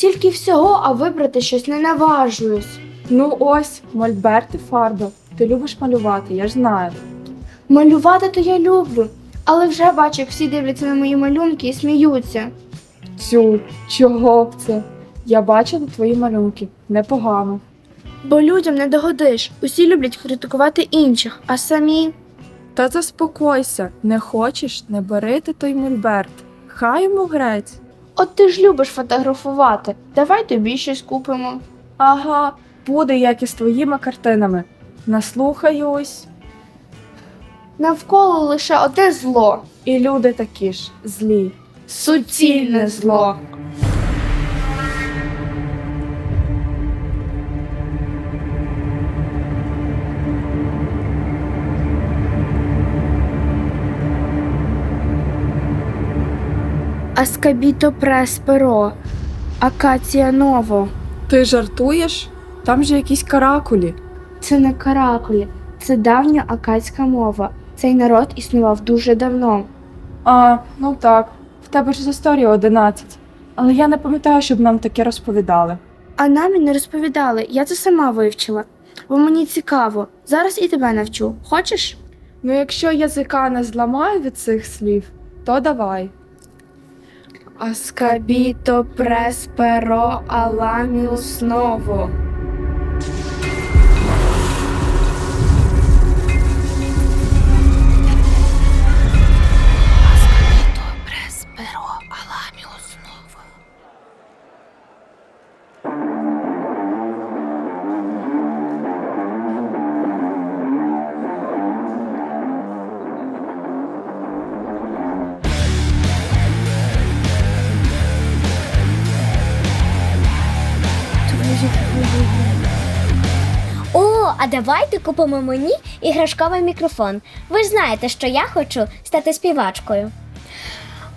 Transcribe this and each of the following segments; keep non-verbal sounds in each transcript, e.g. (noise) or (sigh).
Стільки всього, а вибрати щось не наважуюсь. Ну ось, мольберт і фарби. Ти любиш малювати, я ж знаю. Малювати то я люблю, але вже бачу, як всі дивляться на мої малюнки і сміються. Цю, чого б це? Я бачила твої малюнки. Непогано. Бо людям не догодиш. Усі люблять критикувати інших, а самі. Та заспокойся, не хочеш, не бери ти той мольберт. Хай йому грець. От ти ж любиш фотографувати. Давай тобі щось купимо. Ага, буде як і з твоїми картинами. Наслухаюсь. Навколо лише одне зло. І люди такі ж злі. Суцільне зло. Аскабіто прес перо. Акація ново. Ти жартуєш? Там же якісь каракулі. Це не каракулі, це давня акацька мова. Цей народ існував дуже давно. А, ну так. В тебе ж з історії 11. Але я не пам'ятаю, щоб нам таке розповідали. А нам і не розповідали, я це сама вивчила. Бо мені цікаво. Зараз і тебе навчу. Хочеш? Ну, якщо язика не зламаю від цих слів, то давай. Аскабіто прес перо аламіус ново. Давайте купимо мені іграшковий мікрофон. Ви ж знаєте, що я хочу стати співачкою.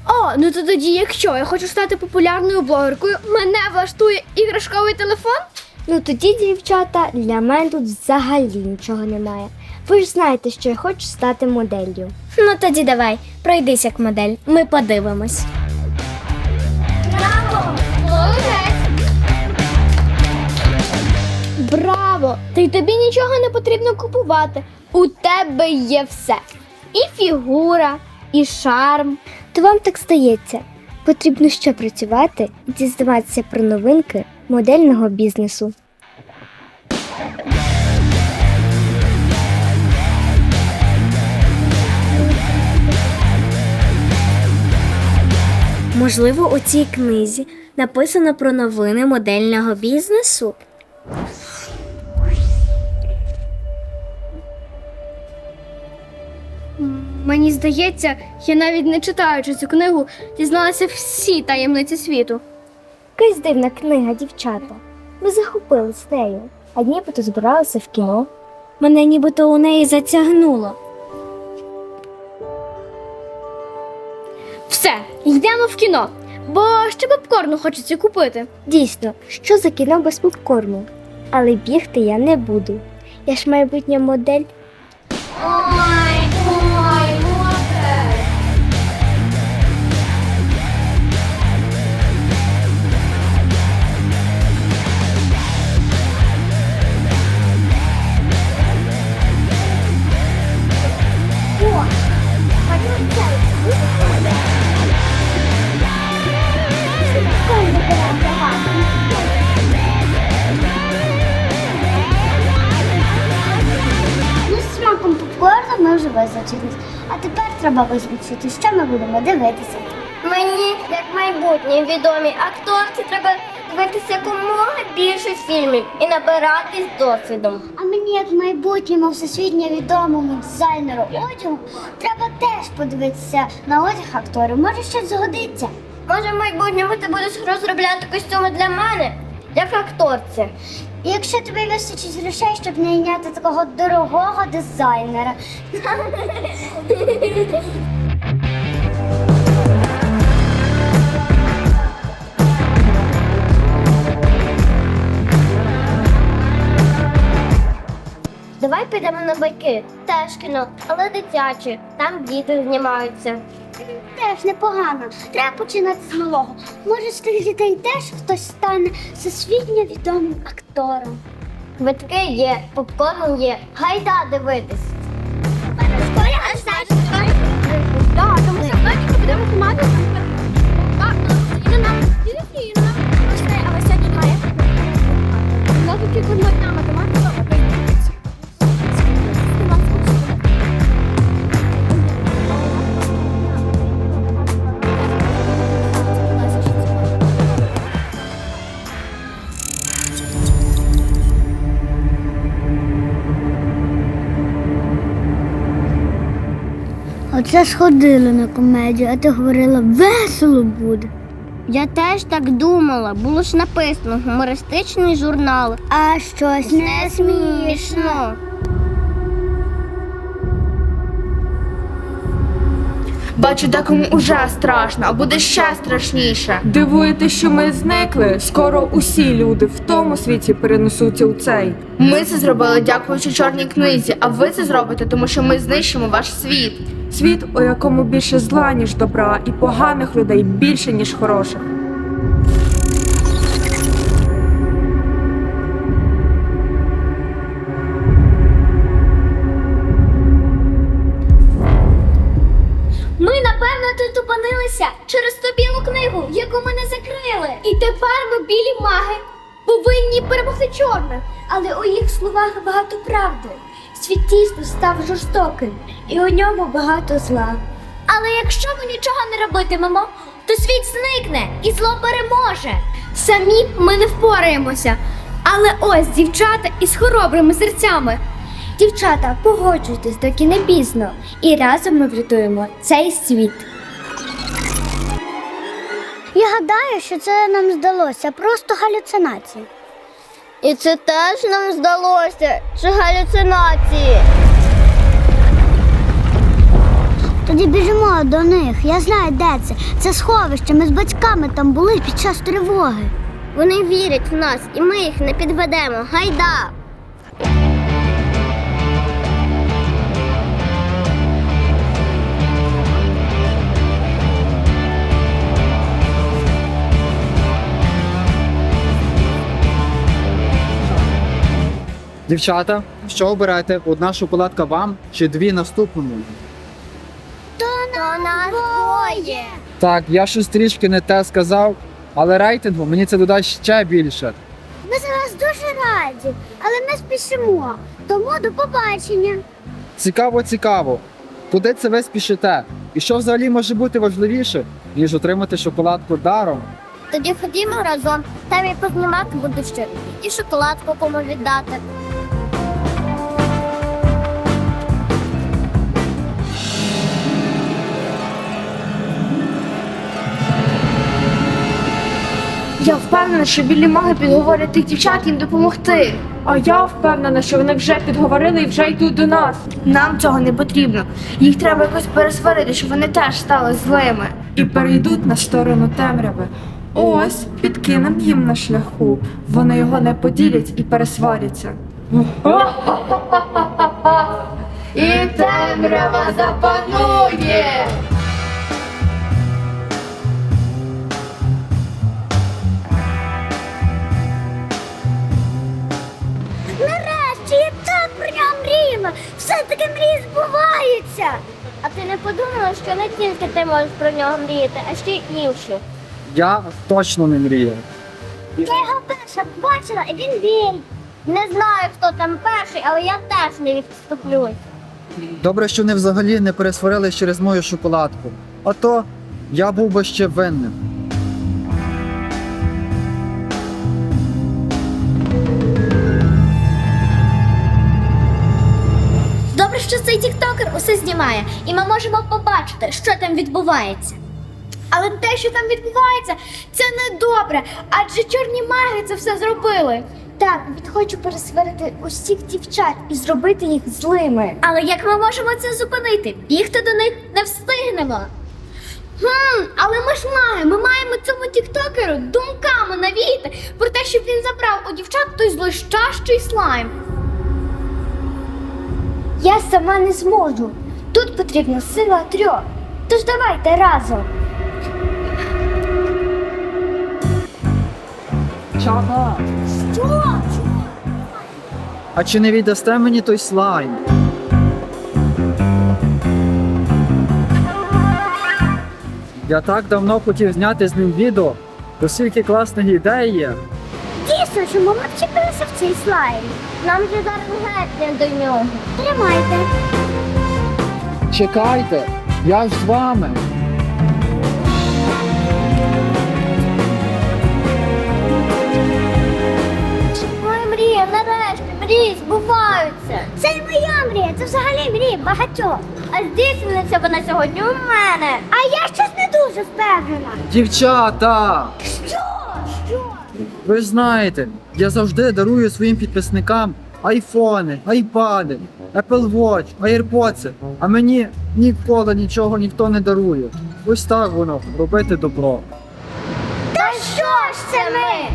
О, ну то тоді, якщо я хочу стати популярною блогеркою, мене влаштує іграшковий телефон? Ну тоді, дівчата, для мене тут взагалі нічого немає. Ви ж знаєте, що я хочу стати моделлю. Ну тоді давай, пройдись як модель, ми подивимось. Браво! Та й тобі нічого не потрібно купувати. У тебе є все. І фігура, і шарм. То вам так стається. Потрібно ще працювати і дізнаватися про новинки модельного бізнесу. Можливо, у цій книзі написано про новини модельного бізнесу. Мені здається, я навіть не читаючи цю книгу, дізналася всі таємниці світу. Якась дивна книга, дівчата. Ми захопились нею, а нібито збиралися в кіно. Мене нібито у неї затягнуло. Все, йдемо в кіно, бо ще попкорну хочеться купити. Дійсно, що за кіно без попкорну? Але бігти я не буду. Я ж майбутня модель. Визначились. А тепер треба визначити, що ми будемо дивитися. Мені, як майбутній відомій акторці, треба дивитися якомога більше фільмів і набиратись досвідом. А мені, як майбутньому всесвітньо відомому дизайнеру одягу, треба теж подивитися на одяг акторів. Може, щось згодиться. Може, в майбутньому ти будеш розробляти костюми для мене, як акторці. І якщо тобі вистачить грошей, щоб найняти такого дорогого дизайнера. Давай підемо на байки. Теж кіно, але дитячі. Там діти знімаються. Теж непогано. Треба починати з малого. Може, з тих дітей теж хтось стане всесвітньо відомим актором. Квитки є, попкорн є. Гайда дивитись. Так, тому що сьогодні будемо знімати. Так, і нам і але сьогодні має. Тільки одна математика, Оце сходили на комедію, а ти говорила, весело буде. Я теж так думала. Було ж написано гумористичний журнал. А щось не смішно. Бачу, декому уже страшно, а буде ще страшніше. Дивуєте, що ми зникли? Скоро усі люди в тому світі перенесуться у цей. Ми це зробили дякуючи чорній книзі, а ви це зробите, тому що ми знищимо ваш світ. Світ, у якому більше зла, ніж добра, і поганих людей більше, ніж хороших. Ми, напевно, тут опинилися через ту білу книгу, яку ми не закрили. І тепер ми білі маги повинні перемогти чорних. Але у їх словах багато правди. Світ дійсно став жорстоким, і у ньому багато зла. Але якщо ми нічого не робитимемо, то світ зникне і зло переможе. Самі ми не впораємося. Але ось дівчата із хоробрими серцями. Дівчата, погоджуйтесь, доки не пізно. І разом ми врятуємо цей світ. Я гадаю, що це нам здалося просто галюцинації. І це теж нам здалося. Чи галюцинації? Тоді біжимо до них. Я знаю, де це. Це сховище. Ми з батьками там були під час тривоги. Вони вірять в нас, і ми їх не підведемо. Гайда! Дівчата, що обираєте? Одна шоколадка вам чи дві наступному? То нас двоє. Так, я щось трішки не те сказав, але рейтингу мені це додасть ще більше. Ми за вас дуже раді, але ми спішимо. Тому до побачення. Цікаво, цікаво. Куди це ви спішите? І що взагалі може бути важливіше, ніж отримати шоколадку даром? Тоді ходімо разом. Там і познімати буду ще. І шоколадку кому віддати. Я впевнена, що білі маги підговорять тих дівчат їм допомогти. А я впевнена, що вони вже підговорили і вже йдуть до нас. Нам цього не потрібно. Їх треба якось пересварити, щоб вони теж стали злими. І перейдуть на сторону темряви. Ось підкинем їм на шляху. Вони його не поділять і пересваряться. (laughs) І темрява запанує. Все-таки мрії збуваються. А ти не подумала, що не тільки ти можеш про нього мріяти, а ще й інші. Я точно не мріяв. Я його перша бачила, і він біль. Не знаю, хто там перший, але я теж не відступлюсь. Добре, що вони взагалі не пересварились через мою шоколадку. А то я був би ще винним. Усе знімає, і ми можемо побачити, що там відбувається. Але те, що там відбувається, це не добре, адже чорні маги це все зробили. Так, він хоче пересварити усіх дівчат і зробити їх злими. Але як ми можемо це зупинити? Бігти до них не встигнемо. Хм, але ми ж маги, ми маємо цьому тіктокеру думками навіяти про те, щоб він забрав у дівчат той злощащий слайм. Я сама не зможу. Тут потрібна сила трьох. Тож давайте разом. Чага! Що? А чи не віддасте мені той слайм? Я так давно хотів зняти з ним відео, оскільки класних ідей є. Дійсно, чому ми вчепилися в цей слайм? Нам же зараз геть не до нього. Тримайте. Чекайте, я ж з вами. Ой, мрія, нарешті, мрії збуваються. Це не моя мрія, це взагалі мрія багатьох. А здійсниться вона сьогодні у мене. А я щось не дуже впевнена. Дівчата! Що? Ви знаєте, я завжди дарую своїм підписникам айфони, айпади, Apple Watch, AirPods, а мені ніколи нічого ніхто не дарує. Ось так воно, робити добро. Та що ж це ми?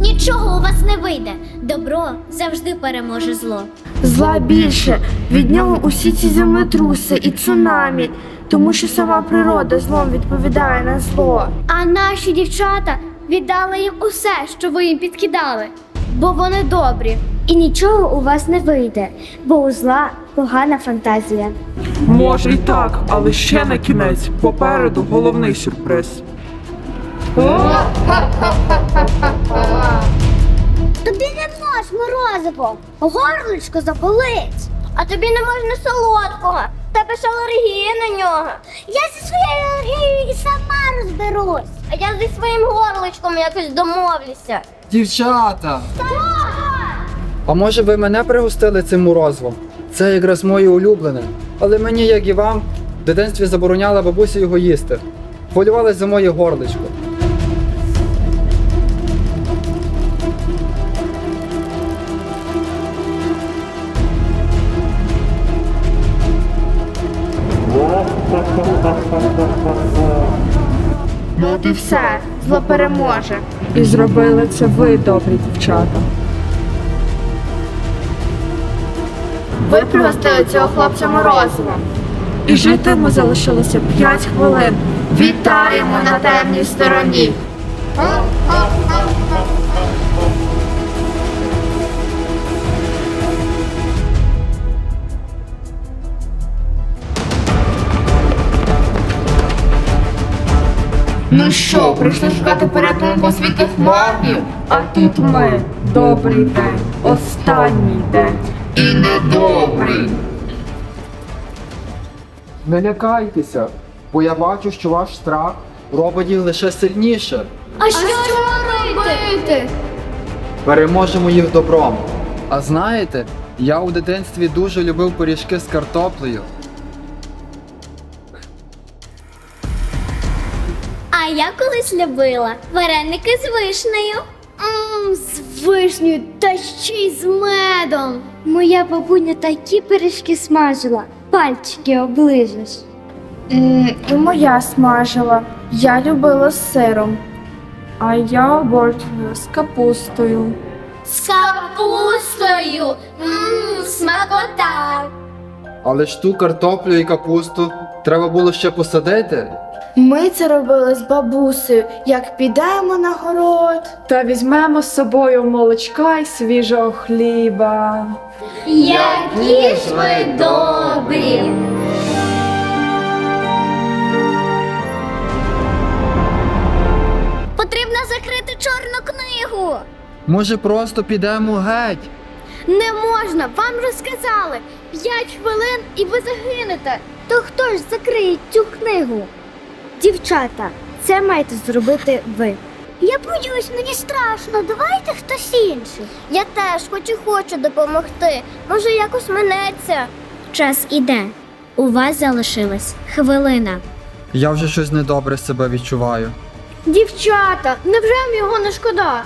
Нічого у вас не вийде. Добро завжди переможе зло. Зла більше. Від нього усі ці землетруси і цунамі, тому що сама природа злом відповідає на зло. А наші дівчата віддали їм усе, що ви їм підкидали, бо вони добрі. І нічого у вас не вийде, бо у зла погана фантазія. Може й так, але ще не кінець. Попереду головний сюрприз. Тобі не можеш морозиво. Горличко заболить. А тобі не можна солодкого. Тебе ж алергія на нього. Я зі своєю алергією і сама розберусь. А я зі своїм горличком якось домовлюся. Дівчата! А може ви мене пригостили цим морозивом? Це якраз моє улюблене. Але мені, як і вам, в дитинстві забороняла бабуся його їсти. Хвилювалась за моє горличко. І все, зло переможе. І зробили це ви, добрі дівчата. Ви пригостили цього хлопця морозивом. І жити йому залишилося 5 хвилин. Вітаємо на темній стороні. Ну що, прийшли шукати порятунку у світі магів? А тут ми. Добрий день. Останній день. І недобрий. Не лякайтеся, бо я бачу, що ваш страх робить їх лише сильніше. А що робити? Переможемо їх добром. А знаєте, я у дитинстві дуже любив пиріжки з картоплею. Я колись любила вареники з вишнею. Мм, з вишнею та ще й з медом. Моя бабуня такі пиріжки смажила, пальчики оближеш. М, І моя смажила. Я любила з сиром. А я обожнюю з капустою. З капустою. Мм, смакота. Але ж ту картоплю і капусту треба було ще посадити. Ми це робили з бабусею, як підемо на город. Та візьмемо з собою молочка і свіжого хліба. Які ж ви добрі. Потрібно закрити чорну книгу. Може, просто підемо геть? Не можна, вам же сказали. П'ять хвилин і ви загинете. То хто ж закриє цю книгу? Дівчата, це маєте зробити ви. Я боюсь, мені страшно. Давайте хтось інший. Я теж хоч і хочу допомогти. Може, якось минеться. Час іде. У вас залишилась хвилина. Я вже щось недобре себе відчуваю. Дівчата, невже вам його не шкода?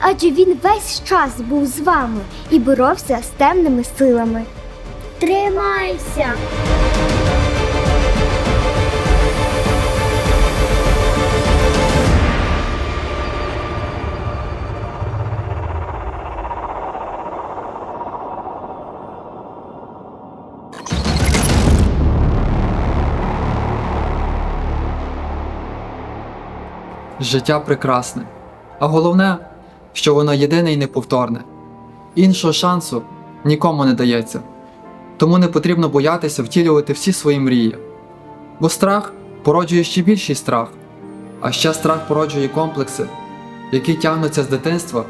Адже він весь час був з вами і боровся з темними силами. Тримайся. Життя прекрасне. А головне, що воно єдине і неповторне. Іншого шансу нікому не дається. Тому не потрібно боятися втілювати всі свої мрії. Бо страх породжує ще більший страх, а ще страх породжує комплекси, які тягнуться з дитинства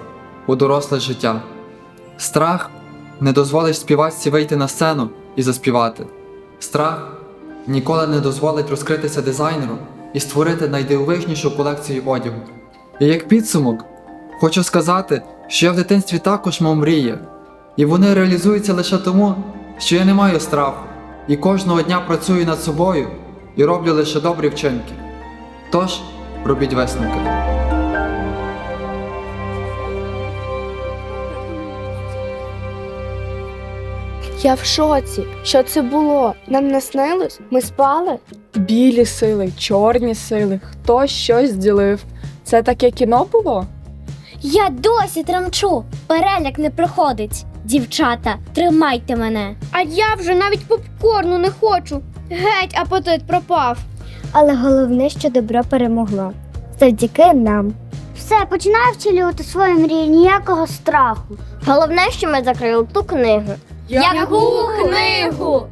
у доросле життя. Страх не дозволить співачці вийти на сцену і заспівати. Страх ніколи не дозволить розкритися дизайнеру і створити найдивовижнішу колекцію одягу. І як підсумок, хочу сказати, що я в дитинстві також мав мрії, і вони реалізуються лише тому, що я не маю страху, і кожного дня працюю над собою і роблю лише добрі вчинки. Тож, робіть висновки. Я в шоці. Що це було? Нам не снилось? Ми спали? Білі сили, чорні сили, хтось щось ділив. Це таке кіно було? Я досі тремчу. Переляк не проходить. Дівчата, тримайте мене. А я вже навіть попкорну не хочу. Геть, апетит пропав. Але головне, що добро перемогло. Завдяки нам. Все, починаю втілювати свої мрії, ніякого страху. Головне, що ми закрили ту книгу. Яку книгу?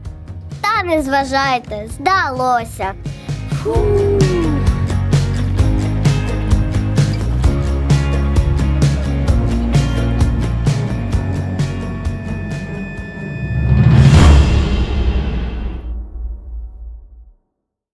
Та не зважайте, здалося. Фу.